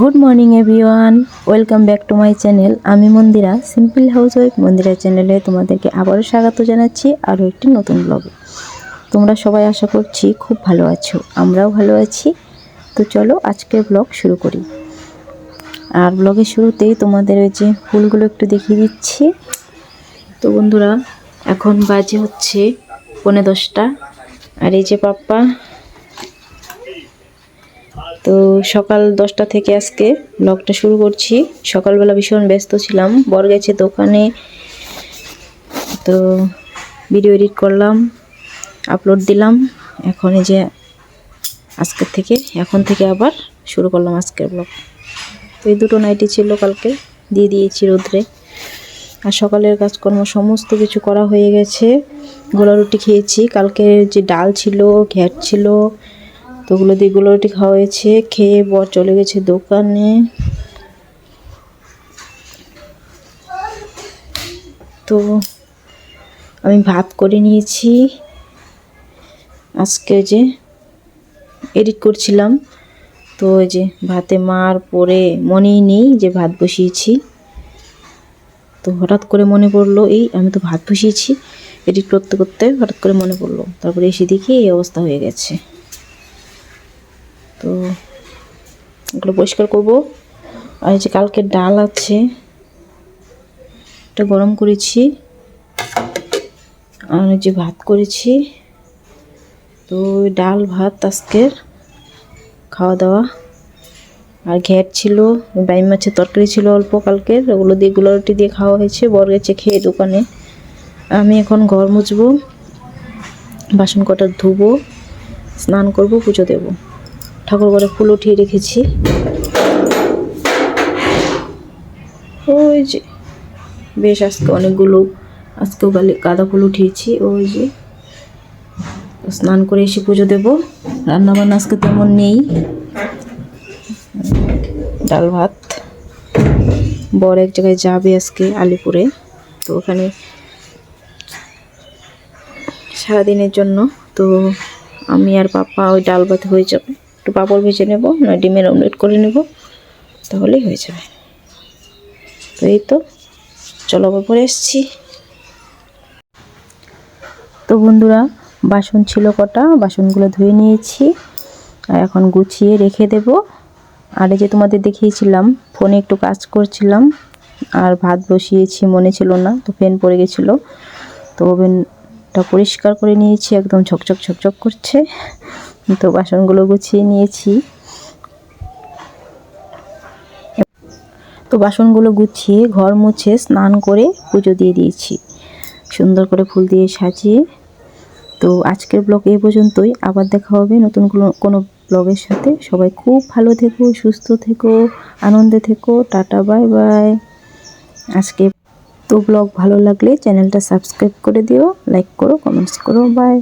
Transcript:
Good morning everyone welcome back to my channel আমি Mandira simple housewife Mandira চ্যানেলে তোমাদেরকে আবারও স্বাগত জানাচ্ছি, আরও একটি নতুন ব্লগে তোমরা সবাই আশা করছি খুব ভালো আছো, আমরাও ভালো আছি। তো চলো আজকের ব্লগ শুরু করি। আর ব্লগের শুরুতেই তোমাদের ওই যে ফুলগুলো একটু দেখিয়ে দিচ্ছি। তো বন্ধুরা, এখন বাজে হচ্ছে পৌনে দশটা। আর এই যে পাপ্পা তো সকাল দশটা থেকে আজকে ব্লগটা শুরু করছি। সকালবেলা ভীষণ ব্যস্ত ছিলাম, বর গেছে দোকানে। তো ভিডিও এডিট করলাম আপলোড দিলাম। এখন এই যে আজকের থেকে, এখন থেকে আবার শুরু করলাম আজকের ব্লগ তো এই দুটো নাইটি ছিল কালকে, দিয়ে দিয়েছি রোদ্রে। আর সকালের কাজকর্ম সমস্ত কিছু করা হয়ে গেছে। গোলা রুটি খেয়েছি। কালকে যে ডাল ছিল, ঘ্যাট ছিল তো ওগুলো দিয়ে গোলা রুটি খাওয়া হয়েছে, খেয়ে বর চলে গেছে দোকানে। তো আমি ভাত করে নিয়েছি। আজকে যে এডিট করছিলাম। তো ওই যে ভাতে মার পরে মনেই নেই যে ভাত বসিয়েছি। তো হঠাৎ করে মনে পড়ল, এই, আমি তো ভাত বসিয়েছি। এডিট করতে করতে হঠাৎ করে মনে পড়ল। তারপরে এসে দেখি এই অবস্থা হয়ে গেছে তো এগুলো পরিষ্কার করব। আর এই যে কালকে ডাল আছে, এটা গরম করেছি। আর যে ভাত করেছি। তো ডাল, ভাত আজকের খাওয়া দাওয়া আর ঘ্যাট ছিল বাইম মাছের তরকারি ছিল অল্প কালকের। ওগুলো দিয়ে গুলো রুটি দিয়ে খাওয়া হয়েছে, বর গেছে খেয়ে দোকানে। আমি এখন ঘর মুছবো, বাসন কটা ধুবো, স্নান করব, পুজো দেব। ঠাকুর ঘরে ফুল উঠিয়ে রেখেছি। ওই যে, বেশ আজকে অনেকগুলো, আজকেও গালে গাঁদা ফুল উঠিয়েছি, ওই যে। স্নান করে এসে পুজো দেবো। রান্নাবান্না আজকে তেমন নেই। ডাল ভাত। বড় এক জায়গায় যাবে আজকে আলিপুরে, তো ওখানে সারাদিনের জন্য, তো আমি আর পাপা ওই ডাল ভাত হয়ে যাবে। একটু পাপড় ভেজে নেব, নয় ডিমের অমলেট করে নেব, তাহলেই হয়ে যাবে। তো এই তো, চলো পরে এসছি। তো বন্ধুরা, বাসন ছিল কটা, বাসনগুলো ধুয়ে নিয়েছি, আর এখন গুছিয়ে রেখে দেব। আর যে তোমাদের দেখিয়েছিলাম, ফোনে একটু কাজ করছিলাম, আর ভাত বসিয়েছি, মনে ছিল না, তো ফ্যান পড়ে গেছিল। তো ওভেনটা পরিষ্কার করে নিয়েছি, একদম ঝকঝক ঝকঝক করছে। তো বাসনগুলো গুছিয়ে নিয়েছি। তো বাসনগুলো গুছিয়ে ঘর মুছে স্নান করে পুজো দিয়ে দিয়েছি। সুন্দর করে ফুল দিয়ে সাজিয়ে। তো আজকের ব্লগ এই পর্যন্তই। আবার দেখা হবে নতুন কোনো ব্লগের সাথে। সবাই খুব ভালো থেকো, সুস্থ থেকো, আনন্দে থেকো। Tata, bye bye. আজকে তো ব্লগ ভালো লাগলে চ্যানেলটা সাবস্ক্রাইব করে দিও, লাইক করো, কমেন্টস করো, বাই।